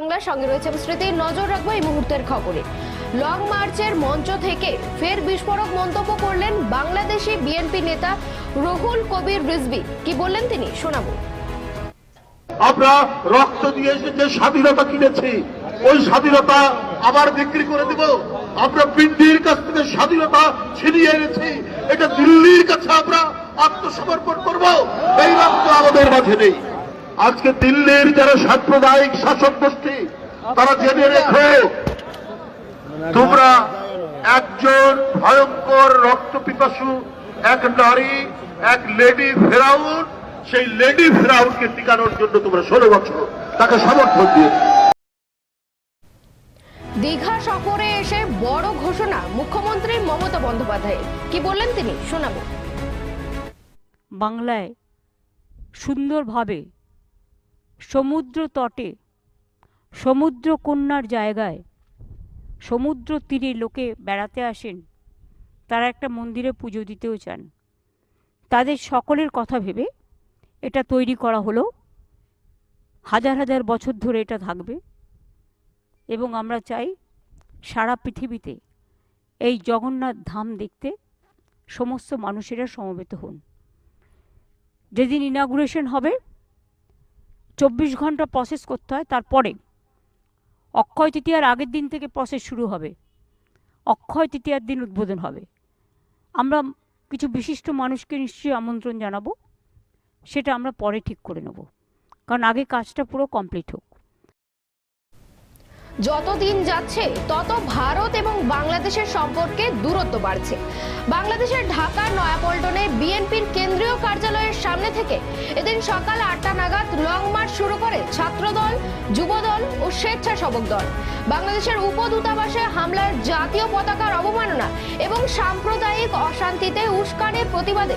বাংলার সঙ্গে রয়েছে স্মৃতি নজর রাখব এই মুহূর্তের খবরে। লং মার্চের মঞ্চ থেকে ফের বিস্ফোরক মন্তব্য করলেন বাংলাদেশি বিএনপি নেতা রহুল কবির রিজভি। কি বললেন তিনি? শোনাবো। আমরা রক্ত দিয়ে যে স্বাধীনতা কিনেছি। ওই স্বাধীনতা আবার বিক্রি করে দেব। আমরা পিন্ডির কাছ থেকে স্বাধীনতা ছিনিয়ে এনেছি। এটা দিল্লির কাছে আমরা আত্মসমর্পণ করব। এই রক্ত আমাদের মাঝে নেই। আজকে দিল্লির যারা সাম্প্রদায়িক শাসক গোষ্ঠী তারা জেনে রেখো তোমরা একজন ভয়ঙ্কর রক্ত পিপাসু এক নারী এক লেডি ফেরাউন সেই লেডি ফেরাউনকে টিকানোর জন্য তোমরা ষোলো বছর তাকে সমর্থন দিয়ে দীঘা সফরে এসে বড় ঘোষণা মুখ্যমন্ত্রী মমতা বন্দ্যোপাধ্যায় কি বললেন তিনি? শোনাবো। বাংলায় সুন্দরভাবে সমুদ্র তটে সমুদ্র কন্যার জায়গায় সমুদ্র তীরে লোকে বেড়াতে আসেন। তারা একটা মন্দিরে পুজো দিতেও চান। তাদের সকলের কথা ভেবে এটা তৈরি করা হলো। হাজার হাজার বছর ধরে এটা থাকবে। এবং আমরা চাই সারা পৃথিবীতে এই জগন্নাথ ধাম দেখতে সমস্ত মানুষেরা সমবেত হন। যেদিন ইনাগুরেশন হবে চব্বিশ ঘণ্টা প্রসেস করতে হয়, তারপরে অক্ষয় তৃতীয়ার আগের দিন থেকে প্রসেস শুরু হবে। অক্ষয় তৃতীয়ার দিন উদ্বোধন হবে। আমরা কিছু বিশিষ্ট মানুষকে নিশ্চয়ই আমন্ত্রণ জানাব, সেটা আমরা পরে ঠিক করে নেব। কারণ আগে কাজটা পুরো কমপ্লিট হোক। যত দিন যাচ্ছে, তত ভারত এবং বাংলাদেশের সম্পর্কে দূরত্ব বাড়ছে। বাংলাদেশের ঢাকার নয়াপল্টনে বিএনপির কেন্দ্রীয় কার্যালয়ের সামনে থেকে এদিন সকাল আটটা নাগাদ লং শুরু করে ছাত্রদল, যুবদল ও স্বেচ্ছাসেবক দল। বাংলাদেশের উপদূতাবাসে হামলার জাতীয় পতাকার অবমাননা এবং সাম্প্রদায়িক অশান্তিতে উস্কানির প্রতিবাদে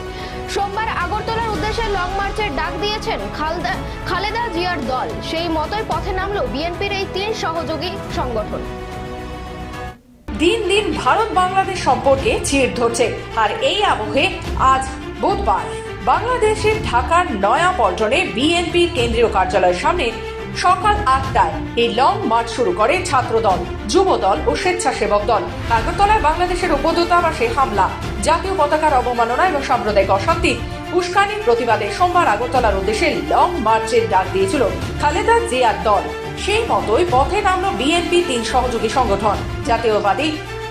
সোমবার আগরতলার উদ্দেশ্যে লং মার্চের ডাক দিয়েছেন খালদা, খালেদা জিয়ার দল। সেই মতোই পথে নামলো বিএনপির এই তিন সহযোগী সংগঠন। দিন দিন ভারত বাংলাদেশ সম্পর্কে চির ধরছে। আর এই আবহে আজ বুধবার। বাংলাদেশের ঢাকার নয়া পল্টনে বিএনপির কেন্দ্রীয় কার্যালয়ের সামনে সকাল আটটায় এই লং মার্চ শুরু করে ছাত্রদল, যুবদল ও স্বেচ্ছাসেবক দল। আগরতলায় বাংলাদেশের উপদূতাবাসে হামলা, জাতীয় পতাকার অবমাননা এবং সাম্প্রদায়িক অশান্তি উস্কানির প্রতিবাদে সোমবার আগরতলার উদ্দেশ্যে লং মার্চের ডাক দিয়েছিল খালেদা জিয়ার দল। সেই মতোই পথে নামলো বিএনপি তিন সহযোগী সংগঠন, জাতীয়বাদী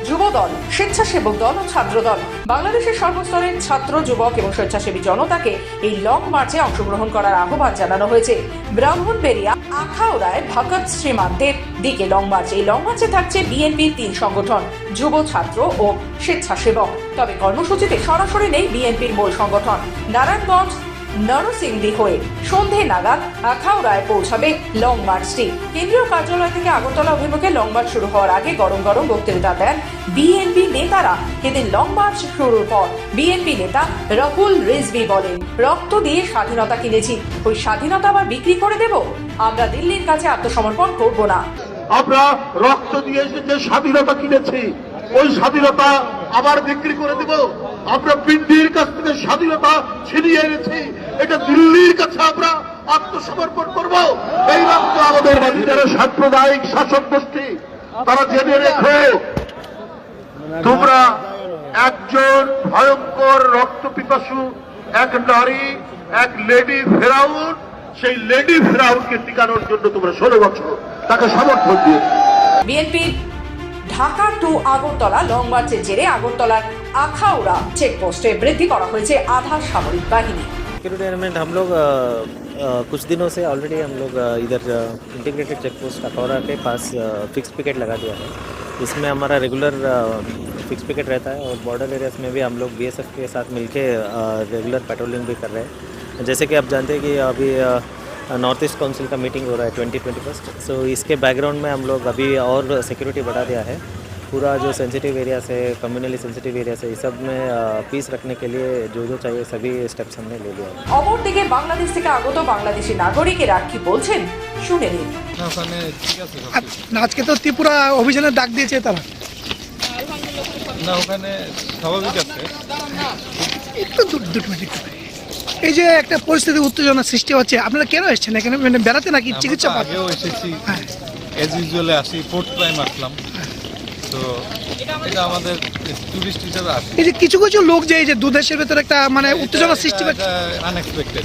যুবদল, স্বেচ্ছাসেবক দল ও ছাত্রদল। বাংলাদেশের সর্বস্তরের ছাত্র, যুবক এবং স্বেচ্ছাসেবী জনতাকে এই লং মার্চে অংশগ্রহণ করার আহ্বান জানানো হয়েছে। ব্রাহ্মণবেরিয়া আখাউড়ায় ভগৎ সীমান্তের দিকে লং মার্চ। এই লং মার্চে থাকছে বিএনপির তিন সংগঠন, যুব ছাত্র ও স্বেচ্ছাসেবক। তবে কর্মসূচিতে সরাসরি নেই বিএনপির মূল সংগঠন। নারায়ণগঞ্জ নরসিংদী হয়ে সন্ধে নাগাদ আখাউড়ায় পৌঁছাবে লং মার্চটি কেন্দ্রীয় কার্যালয় থেকে আগরতলা অভিমুখে লং মার্চ শুরু হওয়ার আগে গরম গরম বক্তৃতা দেন বিএনপি নেতারা। এদিন লং মার্চ শুরুর পর বিএনপি নেতা রকুল রিজভি বলেন, রক্ত দিয়ে স্বাধীনতা কিনেছি, ওই স্বাধীনতা আবার বিক্রি করে দেব? আমরা দিল্লির কাছে আত্মসমর্পণ করব না। আমরা রক্ত দিয়ে যে স্বাধীনতা কিনেছি, ওই স্বাধীনতা আবার বিক্রি করে দেব। আমরা পিন্ডির কাছ থেকে স্বাধীনতা ছিনিয়ে এনেছি এটা দিল্লির কাছে আমরা আত্মসমর্পণ করব। এই রক্ত আমাদের যারা সাম্প্রদায়িক শাসক গোষ্ঠী। তারা জেনে রেখো, তোমরা একজন ভয়ঙ্কর রক্ত পিপাসু, এক নারী, এক লেডি ফেরাউন। সেই লেডি ফেরাউনকে টিকানোর জন্য তোমরা ষোলো বছর তাকে সমর্থন দিয়ে BNP, Dhaka to Agartala, long মার্চের জেরে আগরতলার আখাউড়া চেকপোস্টে বৃদ্ধি করা হয়েছে আধা সামরিক বাহিনী। सिक्योरिटी अरेंजमेंट हम लोग कुछ दिनों से ऑलरेडी हम लोग इधर इंटीग्रेटेड चेक पोस्ट अखौरा के पास फिक्स पिकेट लगा दिया है। इसमें हमारा रेगुलर फिक्स पिकेट रहता है और बॉर्डर एरियाज़ में भी हम लोग बीएसएफ के साथ मिलके रेगुलर पेट्रोलिंग भी कर रहे हैं। जैसे कि आप जानते हैं कि अभी नॉर्थ ईस्ट काउंसिल का मीटिंग हो रहा है ट्वेंटी ट्वेंटी फ़र्स्ट सो इसके बैकग्राउंड में हम लोग अभी और सिक्योरिटी बढ़ा दिया है। पूरा जो सेंसिटिव एरियाज है कम्युनली सेंसिटिव एरियाज है इस सब में पीस रखने के लिए जो जो चाहिए सभी स्टेप्स हमने ले लिया है অপরদিকে বাংলাদেশ থেকে আগত বাংলাদেশি নাগরিকেরা কি বলছেন শুনে নিন না, ওখানে ঠিক আছে সব আজ- না, আজকে তো ত্রিপুরা অভিযানের ডাক দিয়েছে তারা না ওখানে স্বাভাবিক আছে একটু দু- দুটো মিনিট একটু। এই যে একটা পরিস্থিতি উত্তেজনা সৃষ্টি হচ্ছে আপনারা কেন এসেছেন এখানে মানে বেড়াতে নাকি চিকিৎসা আমরা তো পাবেন আগেও এসেছি হ্যাঁ এজ ইউজুয়ালে আসি ফোর্থ টাইম আসলাম তো এটা আমাদের টুরিস্ট হিসেবে আসি। এই যে কিছু কিছু লোক যে এই যে ভেতরে একটা মানে উত্তেজনা সৃষ্টি করছে আনএক্সপেক্টেড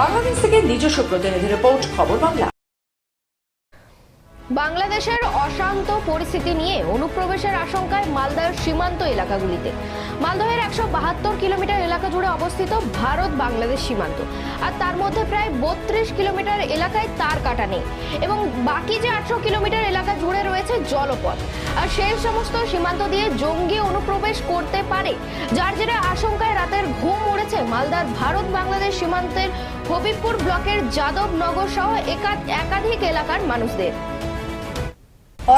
বাংলাদেশ থেকে নিজস্ব প্রতিনিধি রিপোর্ট খবর বাংলা। বাংলাদেশের অশান্ত পরিস্থিতি নিয়ে অনুপ্রবেশের আশঙ্কায় মালদার সীমান্ত এলাকাগুলিতে। মালদহের একশো বাহাত্তর কিলোমিটার এলাকা জুড়ে অবস্থিত ভারত বাংলাদেশ সীমান্ত। আর তার মধ্যে প্রায় বত্রিশ কিলোমিটার এলাকায় তার কাটা নেই। এবং বাকি যে আটশো কিলোমিটার এলাকা জুড়ে রয়েছে জলপথ। আর সেই সমস্ত সীমান্ত দিয়ে জঙ্গি অনুপ্রবেশ করতে পারে। যার জেরে আশঙ্কায় রাতের ঘুম উড়েছে মালদার ভারত বাংলাদেশ সীমান্তের হবিবপুর ব্লকের যাদবনগর সহ একাধিক এলাকার মানুষদের।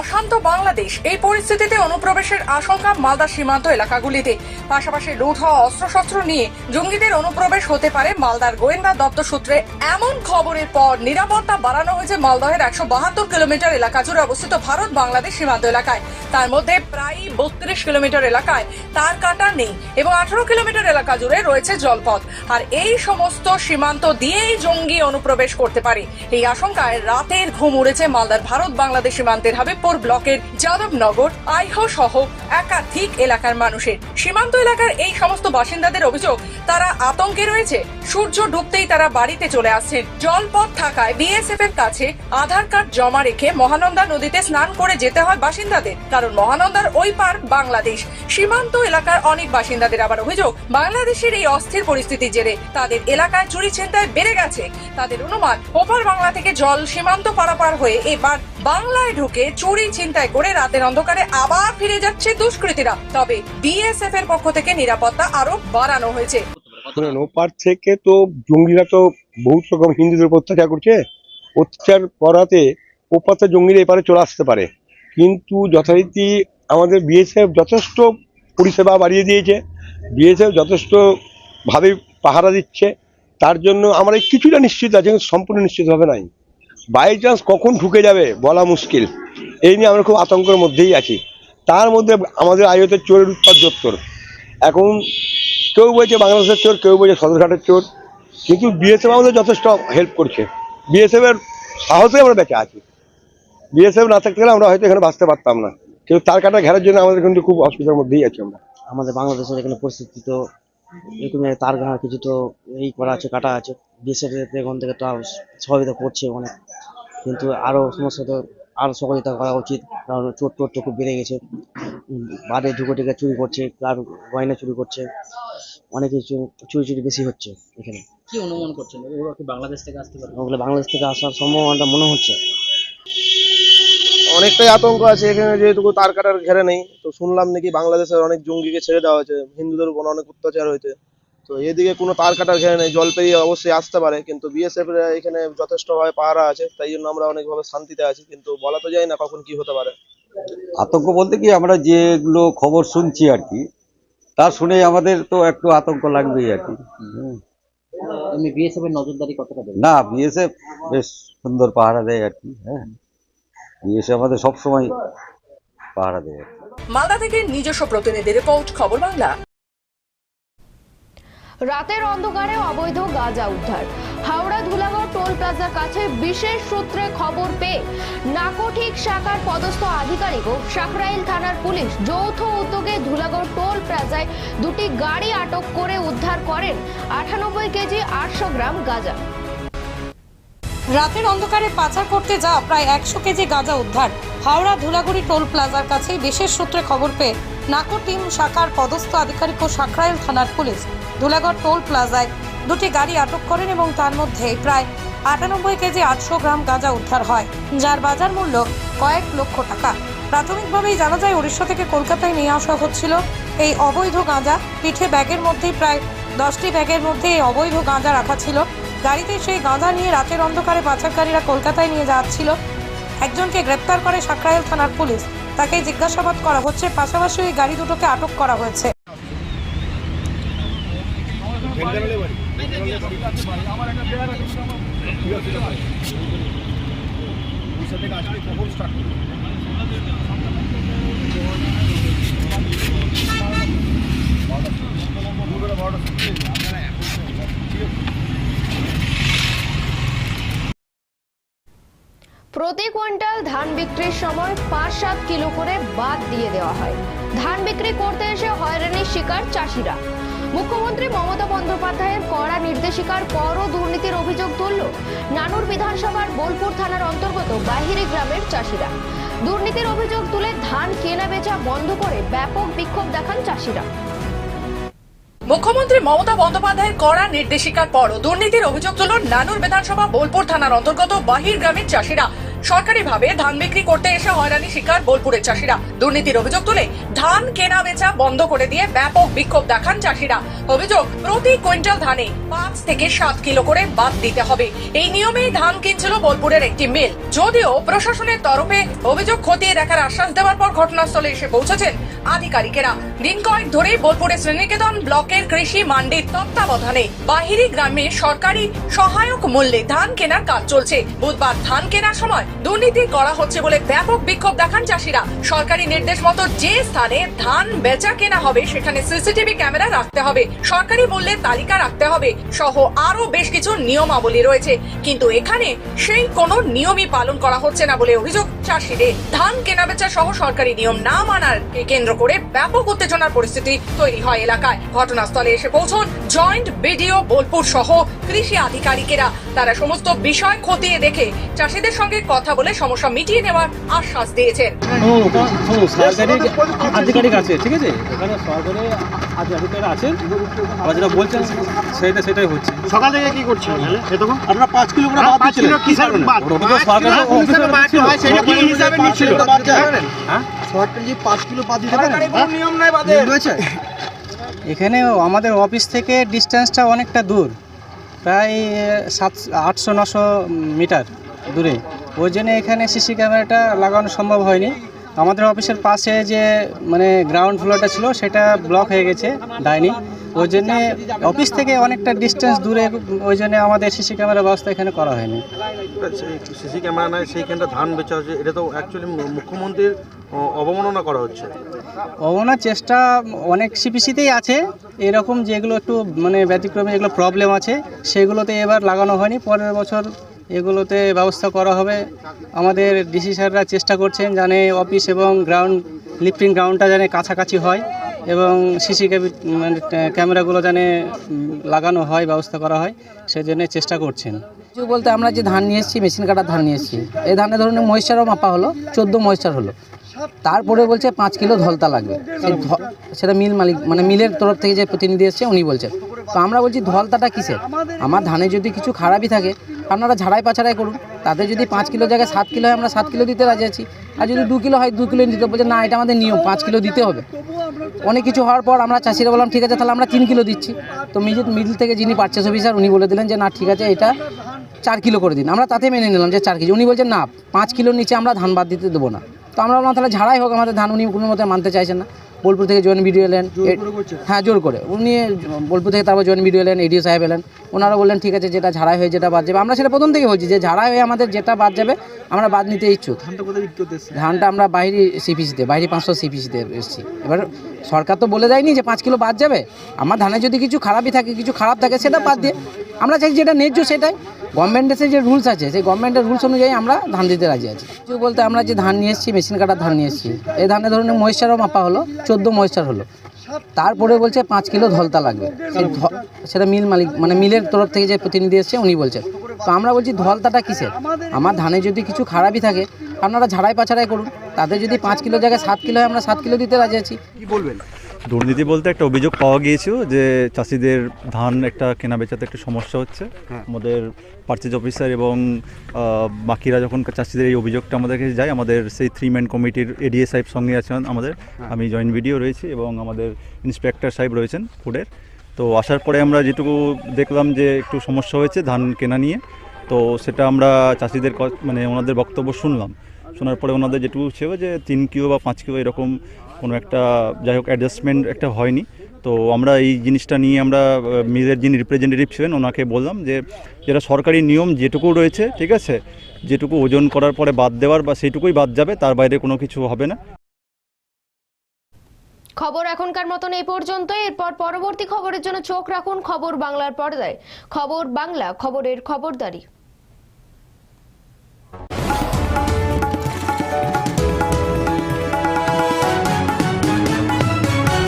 অশান্ত বাংলাদেশ। এই পরিস্থিতিতে অনুপ্রবেশের আশঙ্কা মালদা সীমান্ত এলাকাগুলিতে। পাশাপাশি লুট হওয়া অস্ত্রশস্ত্র নিয়ে জঙ্গিদের অনুপ্রবেশ হতে পারে মালদার গোয়েন্দা দপ্তর সূত্রে। এমন খবরের পর নিরাপত্তা বাড়ানো হয়েছে মালদহের একশো বাহাত্তর কিলোমিটার এলাকা জুড়ে অবস্থিত ভারত বাংলাদেশ সীমান্ত এলাকায়। তার মধ্যে প্রায় বত্রিশ কিলোমিটার এলাকায় তার কাটা নেই এবং আঠারো কিলোমিটার এলাকা জুড়ে রয়েছে জলপথ। আর এই সমস্ত সীমান্ত দিয়েই জঙ্গি অনুপ্রবেশ করতে পারে। এই আশঙ্কায় রাতের ঘুম উড়েছে মালদার ভারত বাংলাদেশ সীমান্তের হাবিবপুর ব্লকের যাদবনগর, আইহ সহ একাধিক এলাকার মানুষের। সীমান্ত এলাকার এই সমস্ত বাসিন্দাদের অভিযোগ, তারা আতঙ্কে রয়েছে। সূর্য ডুবতেই তারা বাড়িতে চলে আসছেন। জলপথ থাকায় বিএসএফ এর কাছে আধার কার্ড জমা রেখে মহানন্দা নদীতে স্নান করে যেতে হয় বাসিন্দাদের। কারণ মহানন্দার ওই পার বাংলাদেশ। সীমান্ত এলাকার অনেক বাসিন্দাদের আবার অভিযোগ, বাংলাদেশের এই অস্থির পরিস্থিতির জেরে তাদের এলাকায় চুরি ছিনতাই বেড়ে গেছে। তাদের অনুমান, ওপার বাংলা থেকে জল সীমান্ত পারাপার হয়ে এবার বাংলায় ঢুকে চুরি ছিনতাই করে রাতের অন্ধকারে আবার ফিরে যাচ্ছে দুষ্কৃতীরা। তবে বিএসএফ এর পক্ষ থেকে নিরাপত্তা আরও বাড়ানো হয়েছে। শুনুন ওপার থেকে তো জঙ্গিরা তো বহুত রকম হিন্দুদের উপর অত্যাচার করছে। অত্যাচার করাতে থেকে জঙ্গিরা এপারে চলে আসতে পারে। কিন্তু যথারীতি আমাদের বিএসএফ যথেষ্ট পরিষেবা বাড়িয়ে দিয়েছে। বিএসএফ যথেষ্টভাবে পাহারা দিচ্ছে। তার জন্য আমরা কিছুটা নিশ্চিত আছে সম্পূর্ণ নিশ্চিতভাবে নাই। বাই চান্স কখন ঢুকে যাবে বলা মুশকিল। এই নিয়ে আমরা খুব আতঙ্কের মধ্যেই আছি। তার মধ্যে আমাদের আয়তের চোরের উৎপাদ জোত্তর এখন কেউ বলছে বাংলাদেশের চোর, কেউ বলছে সদরঘাটের চোর। কিন্তু বিএসএফ আমাদের যথেষ্ট হেল্প করছে। বিএসএফ এর সাহসে আমরা বেঁচে আছি। বিএসএফ না থাকতে গেলে আমরা হয়তো এখানে বাঁচতে পারতাম না। কিন্তু তার কাটা ঘেরার জন্য আমাদের কিন্তু খুব অসুবিধার মধ্যেই আছি আমরা। আমাদের বাংলাদেশের এখানে পরিস্থিতি তো এরকম তার ঘা কিছু তো এই করা আছে কাটা আছে। দেশের এখান থেকে তো সহযোগিতা করছে অনেক কিন্তু আরও সমস্যা তো আরও সহযোগিতা করা উচিত। কারণ চোর টোট তো খুব বেড়ে গেছে। বাদে ঢুকে ঢুকে চুরি করছে আর গয়না চুরি করছে। অনেক কিছু চুরি চুরি বেশি হচ্ছে এখানে। কি অনুমান করছেন? ওরা কি বাংলাদেশ থেকে আসতে পারে? ওগুলো বাংলাদেশ থেকে আসার সম্ভাবনাটা মনে হচ্ছে। অনেকটাই আতঙ্ক আছে এখানে যেহেতু তার কাটার ঘেরে নেই তো শুনলাম নাকি বাংলাদেশের অনেক জঙ্গিকে ছেড়ে দেওয়া হয়েছে হিন্দুদের উপর অনেক অত্যাচার হয়েছে। তো এদিকে কোনো তার কাটার ঘেরে নেই জল পেরিয়ে অবশ্যই আসতে পারে কিন্তু বিএসএফ এর এখানে যথেষ্টভাবে পাহারা আছে তাই জন্য আমরা অনেকভাবে শান্তিতে আছি কিন্তু বলা তো যায় না কখন কি হতে পারে। আতঙ্ক বলতে কি আমরা যেগুলো খবর শুনছি আর কি তা শুনে আমাদের তো একটু আতঙ্ক লাগবেই আর কি। হুম। এমনি বিএসএফ এর নজরদারি কতটা না বিএসএফ বেশ সুন্দর পাহারা দেয় আর কি হ্যাঁ। বিএসএফ আমাদের সবসময় পাহারা কি। মালদা থেকে নিজস্ব প্রতিনিধি রিপোর্ট খবর বাংলা। রাতের অন্ধকারে অবৈধ গাঁজা উদ্ধার। হাওড়া ধুলাগড় টোল প্লাজার কাছে বিশেষ সূত্রে খবর পেয়ে নাকোঠিক শাখার পদস্থ আধিকারিক ও সাকরাইল থানার পুলিশ যৌথ উদ্যোগে ধুলাগড় টোল প্লাজায় দুটি গাড়ি আটক করে উদ্ধার করেন আটানব্বই কেজি আটশো গ্রাম গাঁজা। রাতের অন্ধকারে পাচার করতে যাওয়া প্রায় একশো কেজি গাঁজা উদ্ধার। হাওড়া ধুলাগুড়ি টোল প্লাজার কাছেই বিশেষ সূত্রে খবর পেয়ে নাকো টিম শাখার পদস্থ আধিকারিক ও সাকরাইল থানার পুলিশ ধুলাগড় টোল প্লাজায় দুটি গাড়ি আটক করেন এবং তার মধ্যে প্রায় আটানব্বই কেজি আটশো গ্রাম গাঁজা উদ্ধার হয়, যার বাজার মূল্য কয়েক লক্ষ টাকা। প্রাথমিকভাবেই জানা যায়, উড়িষ্যা থেকে কলকাতায় নিয়ে আসা হচ্ছিল এই অবৈধ গাঁজা। পিঠে ব্যাগের মধ্যে প্রায় দশটি ব্যাগের মধ্যে এই অবৈধ গাঁজা রাখা ছিল। গাড়িতে সেই গাঁজা নিয়ে রাতের অন্ধকারে পাচারকারীরা কলকাতায় নিয়ে যাচ্ছিল। একজনকে গ্রেপ্তার করে সাকরাইল থানার পুলিশ। তাকে জিজ্ঞাসাবাদ করা হচ্ছে, পাশাপাশি ওই গাড়ি দুটোকে আটক করা হয়েছে। প্রতি কুইন্টাল ধান বিক্রির সময় পাঁচ সাত কিলো করে বাদ দিয়ে দেওয়া হয়। ধান বিক্রি করতে এসে হয়রানির শিকার চাষিরা। মুখ্যমন্ত্রী মমতা বন্দ্যোপাধ্যায়ের কড়া নির্দেশিকার পরও দুর্নীতির অভিযোগ তুলল। নানুর বিধানসভার বোলপুর থানার অন্তর্গত বাহিরি গ্রামের চাষিরা। দুর্নীতির অভিযোগ তুলে ধান কেনা বেচা বন্ধ করে ব্যাপক বিক্ষোভ দেখান চাষিরা। মুখ্যমন্ত্রী মমতা বন্দ্যোপাধ্যায়ের কড়া নির্দেশিকার পরও দুর্নীতির অভিযোগ তুলল নানুর বিধানসভা বোলপুর থানার অন্তর্গত বাহির গ্রামের চাষিরা। সরকারিভাবে ধান বিক্রি করতে এসে হয়রানি শিকার বোলপুরের চাষিরা। দুর্নীতির অভিযোগ তুলে ধান কেনা বেচা বন্ধ করে দিয়ে ব্যাপক বিক্ষোভ দেখান চাষিরা। অভিযোগ, প্রতি কুইন্টাল ধানে পাঁচ থেকে সাত কিলো করে বাদ দিতে হবে। এই নিয়মেই ধান কিনছিল বোলপুরের একটি মিল। যদিও প্রশাসনের তরফে অভিযোগ খতিয়ে দেখার আশ্বাস দেওয়ার পর ঘটনাস্থলে এসে পৌঁছেছেন আধিকারিকেরা। দিন কয়েক ধরেই বোলপুরের শ্রেণীকেতন ব্লকের কৃষি মান্ডির তত্ত্বাবধানে বাহিরি গ্রামে সরকারি সহায়ক মূল্যে ধান কেনার কাজ চলছে। বুধবার ধান কেনার সময় দুর্নীতি করা হচ্ছে বলে ব্যাপক বিক্ষোভ দেখান চাষিরা। সরকারি নির্দেশ মতো যে স্থানে ধান বেচা কেনা হবে, সেখানে সিসিটিভি ক্যামেরা রাখতে হবে, সরকারি মূল্যের তালিকা রাখতে হবে সহ আরও বেশ কিছু নিয়মাবলী রয়েছে। কিন্তু এখানে সেই কোনো নিয়মই পালন করা হচ্ছে না বলে অভিযোগ চাষিদের। ধান কেনা বেচা সহ সরকারি নিয়ম না মানার কেন্দ্র করে ব্যাপক উত্তেজনার পরিস্থিতি তৈরি হয় এলাকায়। ঘটনাস্থলে এসে পৌঁছন জয়েন্ট বিডিও বোলপুর সহ কৃষি আধিকারিকেরা। তারা সমস্ত বিষয় খতিয়ে দেখে চাষিদের সঙ্গে কথা বলে সমস্যা মিটিয়ে নেওয়ার আশ্বাস দিয়েছেন। আধিকারিক আছে ঠিক আছে? এখানে সরকারি আধিকারিক আছেন। আবার যেটা বলছেন সেটা সেটাই হচ্ছে। সকাল থেকে কি করছেন? এতক্ষণ আপনারা পাঁচ কিলো করে বাদ দিচ্ছিলেন। কি স্যার বাদ? ওটা তো সরকার তো অফিসে ছিল। সেটা কি হিসাবে নিচ্ছিল। হ্যাঁ? এখানে আমাদের অফিস থেকে ডিস্টেন্সটা অনেকটা দূর প্রায় সাত আটশো নশো মিটার দূরে। ওই জন্য এখানে সিসি ক্যামেরাটা লাগানো সম্ভব হয়নি। আমাদের অফিসের পাশে যে মানে গ্রাউন্ড ফ্লোরটা ছিল সেটা ব্লক হয়ে গেছে ডাইনি। ওই জন্যে অফিস থেকে অনেকটা ডিস্টেন্স দূরে ওই জন্য আমাদের সিসি ক্যামেরার ব্যবস্থা এখানে করা হয়নি। সিসি ক্যামেরা নাই সেইখানটা ধান বেচা হচ্ছে এটা তো অ্যাকচুয়ালি মুখ্যমন্ত্রীর অবমাননা করা হচ্ছে। ওনার চেষ্টা অনেক সিপিসিতেই আছে এরকম যেগুলো একটু মানে ব্যতিক্রমে যেগুলো প্রবলেম আছে সেগুলোতে এবার লাগানো হয়নি। পরের বছর এগুলোতে ব্যবস্থা করা হবে। আমাদের ডিসি স্যাররা চেষ্টা করছেন জানে অফিস এবং গ্রাউন্ড, লিফটিং গ্রাউন্ডটা জানে কাছাকাছি হয় এবং সিসি মানে ক্যামেরাগুলো জানে লাগানো হয়, ব্যবস্থা করা হয়, সেজন্য চেষ্টা করছেন। কিছু বলতে আমরা যে ধান নিয়ে এসেছি, মেশিন কাটার ধান নিয়ে এসেছি, এই ধানের ধরুন ময়েশ্চারও মাপা হলো, চোদ্দ ময়েশ্চার হলো। তারপরে বলছে পাঁচ কিলো ধলতা লাগবে। সেই সেটা মিল মালিক মানে মিলের তরফ থেকে যে প্রতিনিধি এসছে, উনি বলছেন। তো আমরা বলছি, ধলতাটা কিসের? আমার ধানে যদি কিছু খারাপই থাকে, আপনারা ঝাড়াই পাছাড়াই করুন। তাতে যদি পাঁচ কিলো জায়গায় সাত কিলো হয়, আমরা সাত কিলো দিতে রাজি আছি। আর যদি দু কিলো হয়, দু কিলো দিতে বলছে, না, এটা আমাদের নিয়ম, পাঁচ কিলো দিতে হবে। অনেক কিছু হওয়ার পর আমরা চাষিরা বললাম, ঠিক আছে, তাহলে আমরা তিন কিলো দিচ্ছি। তো মিডিল মিডিল থেকে যিনি পারচেস অফিসার উনি বলে দিলেন যে, না, ঠিক আছে, এটা চার কিলো করে দিন। আমরা তাতে মেনে নিলাম যে, চার কেজি উনি বলছেন, না, পাঁচ কিলোর নিচে আমরা ধান বাদ দিতে দেবো না। তো আমরা বললাম, তাহলে ঝাড়াই হোক, আমাদের ধান উনি কোনো মতে মানতে চাইছেন না। বোলপুর থেকে জয়েন ভিডিও এলেন। হ্যাঁ জোর করে। উনি বোলপুর থেকে তারপর জয়েন ভিডিও এলেন এডিও সাহেব এলেন। ওনারা বললেন ঠিক আছে যেটা ঝাড়াই হয়ে যেটা বাদ যাবে। আমরা সেটা প্রথম থেকে বলছি যে ঝাড়াই হয়ে আমাদের যেটা বাদ যাবে আমরা বাদ নিতে ইচ্ছুক। ধানটা আমরা বাইরে সিপিসিতে বাইরে পাঁচশো সিপিসিতে এসেছি। এবার সরকার তো বলে দেয়নি যে পাঁচ কিলো বাদ যাবে। আমার ধানে যদি কিছু খারাপই থাকে কিছু খারাপ থাকে সেটা বাদ দিয়ে আমরা চাই যেটা ন্যায্য সেটাই। গভর্নমেন্টের যে রুলস আছে, সেই গভর্নমেন্টের রুলস অনুযায়ী আমরা ধান দিতে রাজি আছি। কিছু বলতে আমরা যে ধান নিয়ে এসেছি মেশিন কাটার ধান নিয়ে এসেছি, এই ধানের ধরুন ময়েশ্চারও মাপা হলো, চোদ্দ ময়েশ্চার হলো। তারপরে বলছে পাঁচ কিলো ধলতা লাগবে। সেটা মিল মালিক মানে মিলের তরফ থেকে যে প্রতিনিধি এসছে, উনি বলছেন। তো আমরা বলছি, ধলতাটা কিসের? আমার ধানে যদি কিছু খারাপই থাকে, আপনারা ঝাড়াই পাছাড়াই করুন। তাতে যদি পাঁচ কিলো জায়গায় সাত কিলো হয়, আমরা সাত কিলো দিতে রাজি আছি। কি বলবেন? দুর্নীতি বলতে একটা অভিযোগ পাওয়া গিয়েছিল যে চাষিদের ধান একটা কেনা বেচাতে একটা সমস্যা হচ্ছে। আমাদের পার্চেজ অফিসার এবং বাকিরা যখন চাষিদের এই অভিযোগটা আমাদের কাছে যায় আমাদের সেই থ্রি ম্যান কমিটির এডিএ সাহেব সঙ্গে আছেন আমাদের। আমি জয়েন্ট ভিডিও রয়েছি এবং আমাদের ইন্সপেক্টর সাহেব রয়েছেন ফুডের তো আসার পরে আমরা যেটুকু দেখলাম যে একটু সমস্যা হয়েছে ধান কেনা নিয়ে তো সেটা আমরা চাষিদের মানে ওনাদের বক্তব্য শুনলাম। শোনার পরে ওনাদের যেটুকু ছিল যে তিন কিলো বা পাঁচ কিলো এরকম কোনো একটা, যাই হোক অ্যাডজাস্টমেন্ট একটা হয়নি। তো আমরা এই জিনিসটা নিয়ে আমরা মিলের যিনি রিপ্রেজেন্টেটিভ ছিলেন, ওনাকে বললাম যে, যেটা সরকারি নিয়ম যেটুকু রয়েছে, ঠিক আছে, যেটুকু ওজন করার পরে বাদ দেওয়ার বা সেইটুকুই বাদ যাবে, তার বাইরে কোনো কিছু হবে না। খবর এখনকার মতন এই পর্যন্ত এরপর পরবর্তী খবরের জন্য চোখ রাখুন খবর বাংলার পর্দায়। খবর বাংলা, খবরের খবরদারি।